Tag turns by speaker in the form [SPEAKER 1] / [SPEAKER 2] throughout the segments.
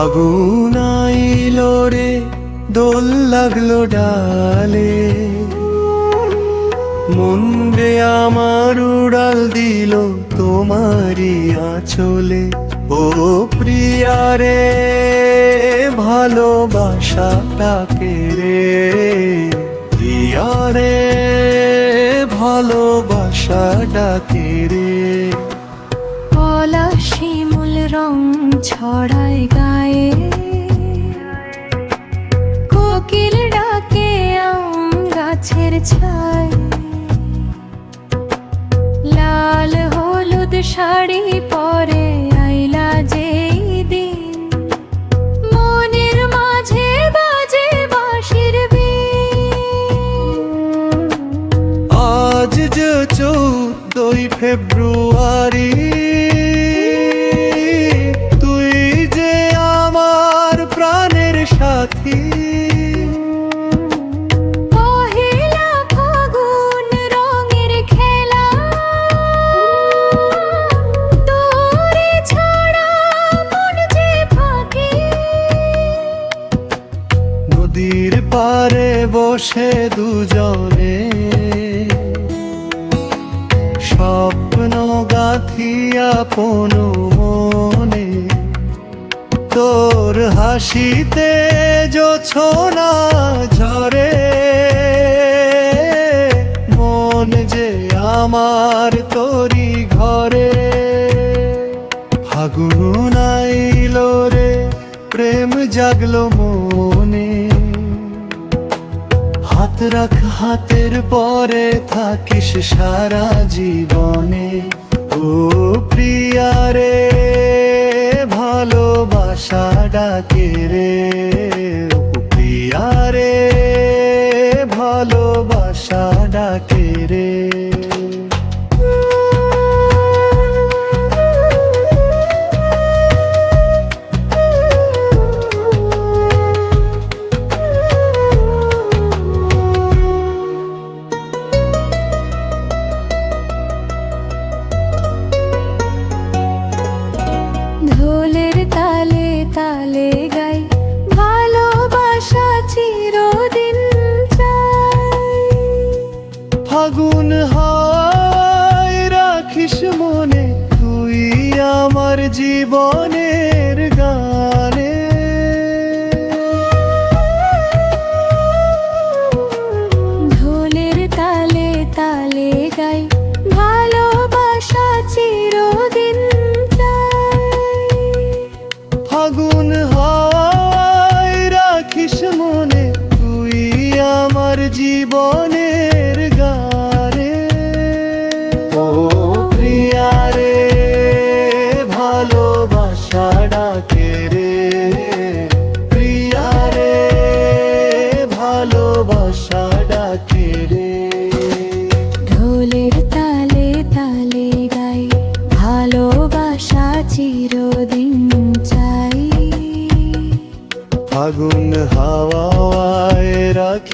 [SPEAKER 1] ফাগুন আইলো রে দোল লাগল ডালে। মুন্ডে আমার উড়াল দিল তোমারই আঁচলে। ও প্রিয়া রে, ভালোবাসাটাকে রে। প্রিয়া রে, ভালোবাসাটাকে রে।
[SPEAKER 2] কলা শিমুল রং ছড়ায় গাছের ছায় লাল হলুদ শাড়ি পরে আইলা যেই দিন। মনের মাঝে বাজে বাঁশির
[SPEAKER 1] আজ যে চৌদ্দই ফেব্রুয়ারি পারে বসে দুজনে। স্বপ্ন গাথিয়া পন মনে, তোর হাসিতে জোছনা ঝরে। মন যে আমার তোরি ঘরে, ফাগুন আইলো রে, প্রেম জাগলো মনে। রাখ হাতের পরে থাকিস সারা জীবনে। ও প্রিয়া রে, ভালোবাসা ডাকে রে। প্রিয়া রে, ভালোবাসা ডাকে রে। জীবনের গানে।
[SPEAKER 2] ঢোলের তালে তালে গাই ভালোবাসা চিরদিন
[SPEAKER 1] ফাগুন হায় রাখিস মনে তুই আমার জীবনের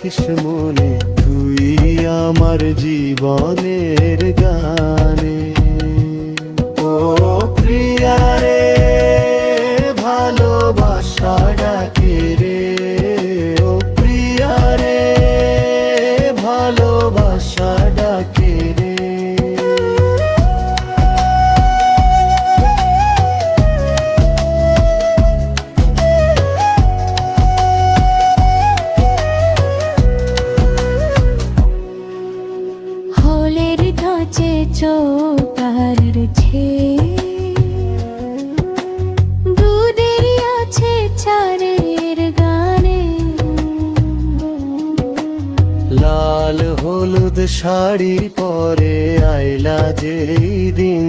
[SPEAKER 1] রাখিস মনে তুই আমার জীবনের গানে। ও প্রিয়ারে ভালোবাসা ডাকে শাড়ি পরে আইলা যেই দিন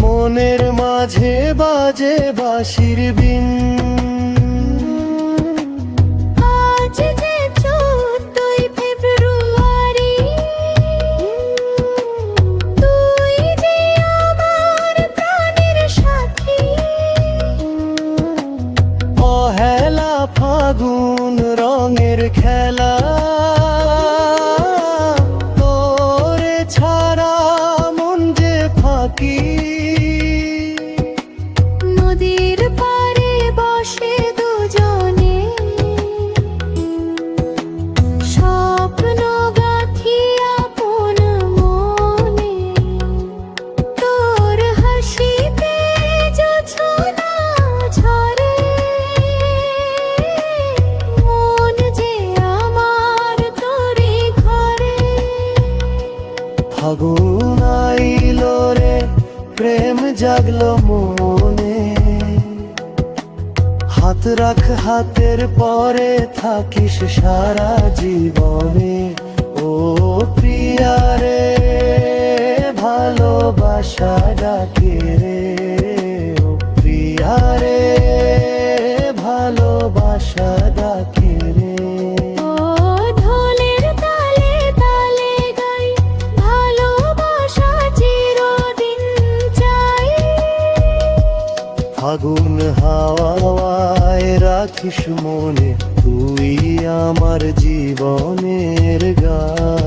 [SPEAKER 1] মনের মাঝে বাজে বাঁশির বিন। ফাগুন রঙের খেলা জাগলো মনে। হাত রাখ হাতের পরে থাকিস সারা জীবনে। ও প্রিয়া রে, ভালোবাসা ডাকে রে। রাখিস মনে তুই আমার জীবনের গানে।